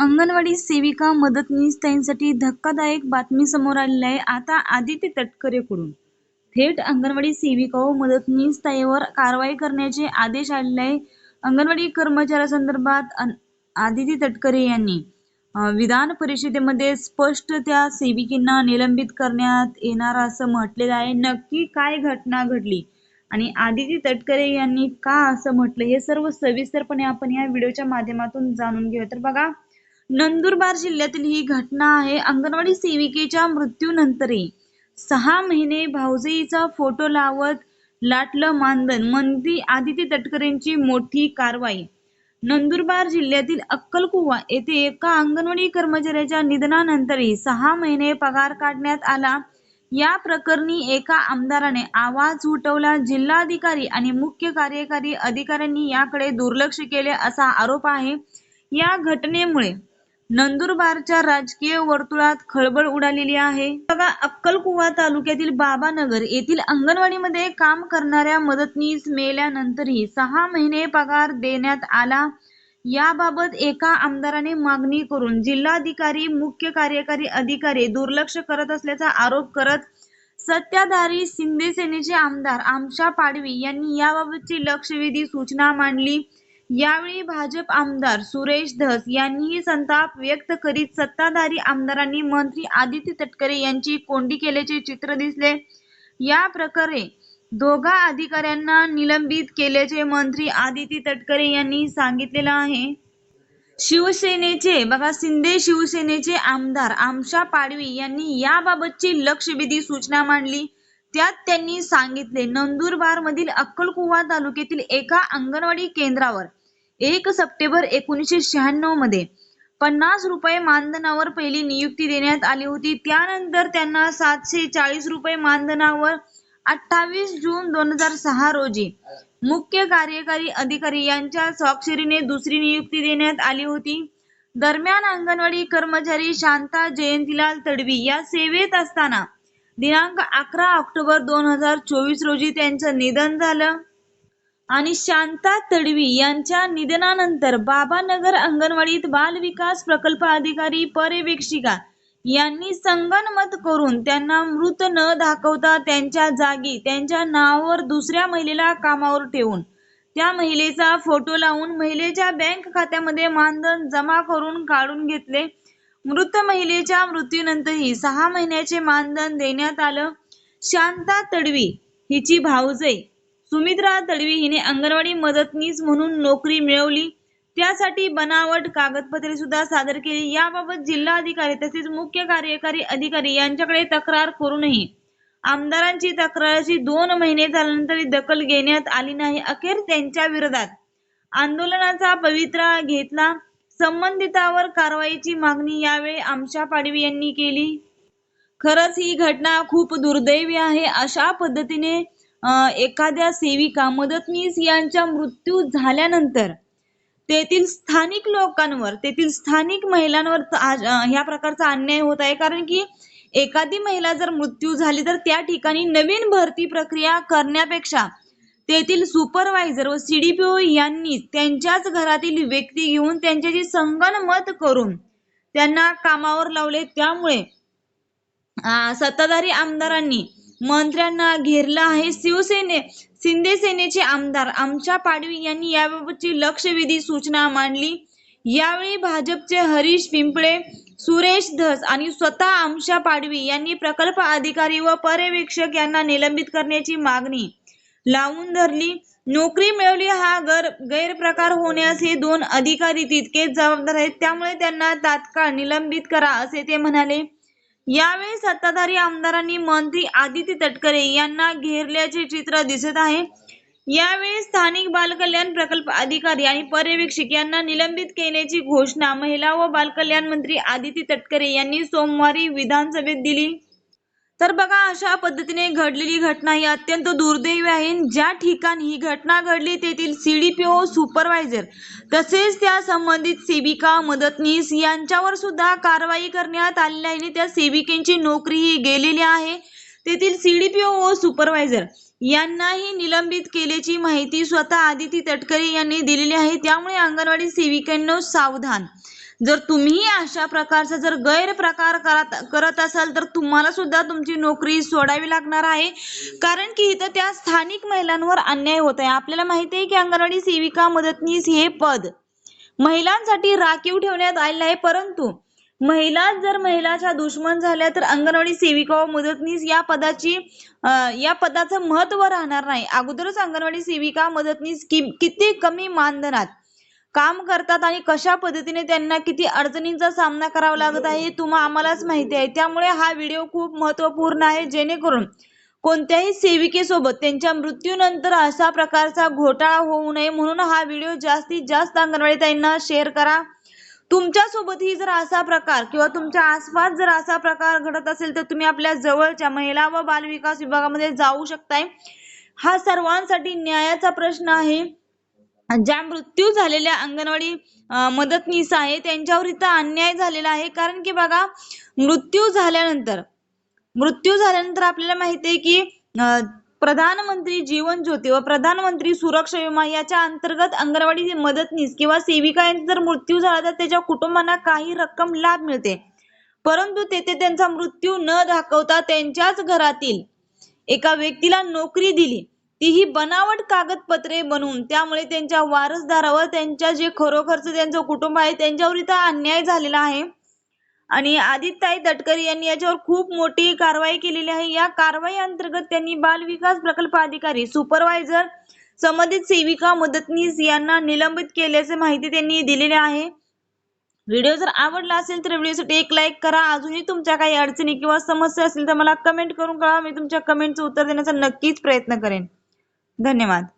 अंगणवाडी सेविका मदतनीस ताईंसाठी धक्कादायक बातमी समोर आलेली आहे. आता आदित्य तटकरेकडून. थेट अंगणवाडी सेविका व मदतनीस ताईवर कारवाई करण्याचे आदेश आलेले आहे. अंगणवाडी कर्मचाऱ्यासंदर्भात संदर्भात आदिती तटकरे यांनी विधान परिषदेमध्ये स्पष्ट त्या सेविकेंना निलंबित करण्यात येणार असं म्हटलेलं आहे. नक्की काय घटना घडली? आणि आदिती तटकरे यांनी का असं म्हटलं? हे सर्व सविस्तरपणे आपण या व्हिडिओच्या माध्यमातून जाणून घेऊ तर बघा नंदुरबार जिल्ह्यातील ही घटना आहे. अंगणवाडी सेविकेच्या मृत्यूनंतरही सहा महिने भाऊजेईचा फोटो लावत लाटलं मानधन मंत्री आदिती तटकरेंची मोठी कारवाई. नंदुरबार जिल्ह्यातील अक्कलकुवा येथे एका अंगणवाडी कर्मचाऱ्याच्या निधनानंतरही सहा महिने पगार काढण्यात आला. या प्रकरणी एका आमदाराने आवाज उठवला. जिल्हाधिकारी आणि मुख्य कार्यकारी अधिकाऱ्यांनी याकडे दुर्लक्ष केले असा आरोप आहे. या घटनेमुळे नंदुरबारच्या राजकीय वर्तुळात खळबळ उडालेली आहे. बघा अक्कलकुवा तालुक्यातील बाबानगर येथील अंगणवाडीमध्ये काम करणाऱ्या मदतनीस मेल्यानंतरही सहा महिने पगार देण्यात आला. याबाबत एका आमदाराने मागणी करून जिल्हाधिकारी मुख्य कार्यकारी अधिकारी दुर्लक्ष करत असल्याचा आरोप करत सत्ताधारी शिंदे सेनेचे आमदार आमशा पाडवी यांनी याबाबतची लक्षवेधी सूचना मांडली. यावेळी भाजप आमदार सुरेश धस यांनीही संताप व्यक्त करीत सत्ताधारी आमदारांनी मंत्री आदित्य तटकरे यांची कोंडी केल्याचे चित्र दिसले. या प्रकारे दोघा अधिकाऱ्यांना निलंबित केल्याचे मंत्री आदित्य तटकरे यांनी सांगितलेलं आहे. शिवसेनेचे बघा शिंदे शिवसेनेचे आमदार आमशा पाडवी यांनी याबाबतची लक्षवेधी सूचना मांडली. त्यात त्यांनी सांगितले नंदुरबार मधील अक्कलकुवा तालुक्यातील एका अंगणवाडी केंद्रावर एक सप्टेंबर एकोणीसशे शहाण्णवमध्ये पन्नास रुपये मानधनावर पहिली नियुक्ती देण्यात आली होती. त्यानंतर त्यांना सातशे चाळीस रुपये मानधनावर अठ्ठावीस जून दोन हजार सहा रोजी मुख्य कार्यकारी अधिकारी यांच्या स्वाक्षरीने दुसरी नियुक्ती देण्यात आली होती. दरम्यान अंगणवाडी कर्मचारी शांता जयंतीलाल तडवी या सेवेत असताना दिनांक अकरा ऑक्टोबर दोन हजार चोवीस रोजी त्यांचं निधन झालं. आणि शांता तडवी यांच्या निधनानंतर बाबानगर अंगणवाडीत बाल विकास प्रकल्प अधिकारी पर्यवेक्षिका यांनी संगनमत करून त्यांना मृत न दाखवता त्यांच्या जागी त्यांच्या नावावर दुसऱ्या महिलेला कामावर ठेवून त्या महिलेचा फोटो लावून महिलेच्या बँक खात्यामध्ये मानधन जमा करून काढून घेतले. मृत महिलेच्या मृत्यूनंतरही सहा महिन्याचे मानधन देण्यात आलं. शांता तडवी हिची भाऊजई सुमित्रा तडवी हिने अंगणवाडी मदतनीस म्हणून नोकरी मिळवली. त्यासाठी बनावट कागदपत्रे सुद्धा सादर केली. याबाबत जिल्हा अधिकारी तसेच मुख्य कार्यकारी अधिकारी यांच्याकडे तक्रार करूनही आमदारांची तक्रारची दोन महिने झाल्यानंतरही दखल घेण्यात आली नाही. अखेर त्यांच्या विरोधात आंदोलनाचा पवित्रा घेतला. संबंधितावर कारवाईची मागणी यावेळी आमशा पाडवी यांनी केली. खरंच ही घटना खूप दुर्दैवी आहे. अशा पद्धतीने एखाद्या सेविका मदतनीस यांच्या मृत्यू झाल्यानंतर तेथील स्थानिक लोकांवर तेथील स्थानिक महिलांवर आज- ह्या प्रकारचा अन्याय होत आहे. कारण की एखादी महिला जर मृत्यू झाली तर त्या ठिकाणी नवीन भरती प्रक्रिया करण्यापेक्षा तेथील सुपरवायझर व सीडीपीओ यांनी त्यांच्याच घरातील व्यक्ती घेऊन त्यांच्याशी संगणमत करून त्यांना कामावर लावले. त्यामुळे सत्ताधारी आमदारांनी मंत्र्यांना घेरलं आहे शिवसेने शिंदे सेनेचे आमदार. आमच्या पाडवी यांनी याबाबतची लक्षवेधी सूचना मांडली. यावेळी भाजपचे हरीश पिंपळे सुरेश धस आणि स्वतः आमशा पाडवी यांनी प्रकल्प अधिकारी व पर्यवेक्षक यांना निलंबित करण्याची मागणी लावून धरली. नोकरी मिळवली हा गर गैरप्रकार होण्यास हे दोन अधिकारी तितकेच जबाबदार आहेत. त्यामुळे त्यांना तात्काळ निलंबित करा असे ते म्हणाले. यावेळी सत्ताधारी आमदारांनी मंत्री आदित्य तटकरे यांना घेरल्याचे चित्र दिसत आहे. यावेळी स्थानिक बालकल्याण प्रकल्प अधिकारी आणि पर्यवेक्षक यांना निलंबित केल्याची घोषणा महिला व बालकल्याण मंत्री आदिती तटकरे यांनी सोमवारी विधानसभेत दिली. तर बघा अशा पद्धतीने घडलेली घटना ही अत्यंत दुर्दैवी आहे. ज्या ठिकाणी ही घटना घडली तेथील C D P O supervisor तसेच त्या संबंधित सेविका मदतनीस यांच्यावर सुद्धा कारवाई करण्यात आलेली आहे. आणि त्या सेविकेची नोकरी ही गेलेली आहे. तेथील C D P O supervisor यांनाही निलंबित केल्याची माहिती स्वतः आदिती तटकरे यांनी दिलेली आहे. त्यामुळे अंगणवाडी सेविकांनो सावधान. जर तुम्ही अशा प्रकारचा जर गैरप्रकार करत करत असाल तर तुम्हाला सुद्धा तुमची नोकरी सोडावी लागणार आहे. कारण की इथं त्या स्थानिक महिलांवर अन्याय होत आहे आपल्याला माहिती आहे की अंगणवाडी सेविका मदतनीस हे पद महिलांसाठी राखीव ठेवण्यात आलेलं आहे. परंतु महिला जर महिलाच्या दुश्मन झाल्या तर अंगणवाडी सेविका व मदतनीस या पदाची या पदाचं महत्त्व राहणार नाही. अगोदरच अंगणवाडी सेविका मदतनीस कि- किती कमी मानधनात काम करतात आणि कशा पद्धतीने त्यांना किती अडचणींचा सामना करावा लागत आहे हे तुम्हा आम्हालाच माहिती आहे. त्यामुळे हा व्हिडिओ खूप महत्त्वपूर्ण आहे जेणेकरून कोणत्याही सेविकेसोबत त्यांच्या मृत्यूनंतर अशा प्रकारचा घोटाळा होऊ नये. म्हणून हा व्हिडिओ जास्तीत जास्त अंगणवाडीताईंना शेअर करा. तुमच्यासोबतही जर असा प्रकार किंवा तुमच्या आसपास जर असा प्रकार घडत असेल तर तुम्ही आपल्या जवळच्या महिला व बालविकास विभागामध्ये जाऊ शकताय. हा सर्वांसाठी न्यायाचा प्रश्न आहे. ज्या मृत्यू झालेल्या अंगणवाडी मदतनीस आहे त्यांच्यावर इथं अन्याय झालेला आहे. कारण की बघा मृत्यू झाल्यानंतर मृत्यू झाल्यानंतर आपल्याला माहिती आहे की प्रधानमंत्री जीवन ज्योती व प्रधानमंत्री सुरक्षा विमा याच्या अंतर्गत अंगणवाडी मदतनीस किंवा सेविका यांचा जर मृत्यू झाला तर त्याच्या कुटुंबांना काही रक्कम लाभ मिळते. परंतु तेथे त्यांचा मृत्यू न दाखवता त्यांच्याच घरातील एका व्यक्तीला नोकरी दिली. तीही बनावट कागदपत्रे बनवून त्यामुळे त्यांच्या वारसदारावर त्यांच्या जे खरोखरचं त्यांचं कुटुंब आहे त्यांच्यावर इथं अन्याय झालेला आहे. आणि आदित्यताई तटकरे यांनी याच्यावर खूप मोठी कारवाई केलेली आहे. या कारवाई अंतर्गत त्यांनी बाल विकास प्रकल्प अधिकारी सुपरवायझर संबंधित सेविका मदतनीस यांना निलंबित केल्याचे माहिती त्यांनी दिलेली आहे. व्हिडिओ जर आवडला असेल तर व्हिडिओसाठी एक लाईक करा. अजूनही तुमच्या काही अडचणी किंवा समस्या असतील तर मला कमेंट करून कळा मी तुमच्या कमेंटचं उत्तर देण्याचा नक्कीच प्रयत्न करेन. धन्यवाद.